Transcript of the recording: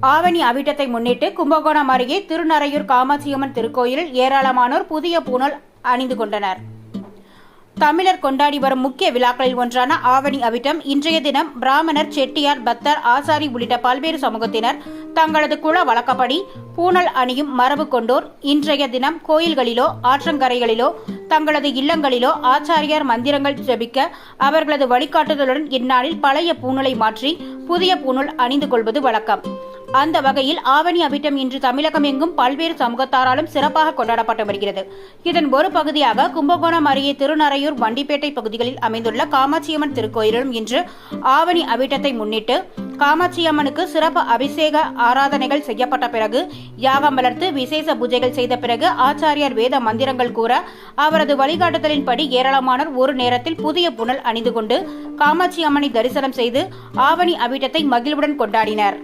ஆவணி அவிட்டத்தை முன்னிட்டு கும்பகோணம் அருகே திருநறையூர் காமாட்சியம்மன் திருக்கோயிலில் ஏராளமானோர் புதிய பூணல் அணிந்து கொண்டனர். தமிழர் கொண்டாடி வரும் முக்கிய விழாக்களில் ஒன்றான ஆவணி அவிட்டம் இன்றைய தினம் பிராமணர் செட்டியார் பக்தர் ஆசாரி உள்ளிட்ட பல்வேறு சமூகத்தினர் தங்களது குல வழக்கப்படி பூனல் அணியும் மரபு கொண்டோர் இன்றைய தினம் கோயில்களிலோ ஆற்றங்கரைகளிலோ தங்களது இல்லங்களிலோ ஆச்சாரியார் மந்திரங்கள் ஜெபிக்க அவர்களது வழிகாட்டுதலுடன் இந்நாளில் பழைய பூணலை மாற்றி புதிய பூணல் அணிந்து கொள்வது வழக்கம். அந்த வகையில் ஆவணி அபிட்டம் இன்று தமிழகம் எங்கும் பல்வேறு சமூகத்தாராலும் சிறப்பாக கொண்டாடப்பட்டு வருகிறது. இதன் ஒரு பகுதியாக கும்பகோணம் அருகே திருநறையூர் வண்டிப்பேட்டை பகுதிகளில் அமைந்துள்ள காமாட்சியம்மன் திருக்கோயிலும் இன்று ஆவணி அபிட்டத்தை முன்னிட்டு காமாட்சி அம்மனுக்கு சிறப்பு அபிஷேக ஆராதனைகள் செய்யப்பட்ட பிறகு யாகம் வளர்த்து விசேஷ பூஜைகள் செய்த பிறகு ஆச்சாரியார் வேத மந்திரங்கள் கூற அவரது வழிகாட்டுதலின்படி ஏராளமானோர் ஒரு நேரத்தில் புதிய புனல் அணிந்து கொண்டு காமாட்சி அம்மனை தரிசனம் செய்து ஆவணி அவிட்டத்தை மகிழ்வுடன் கொண்டாடினர்.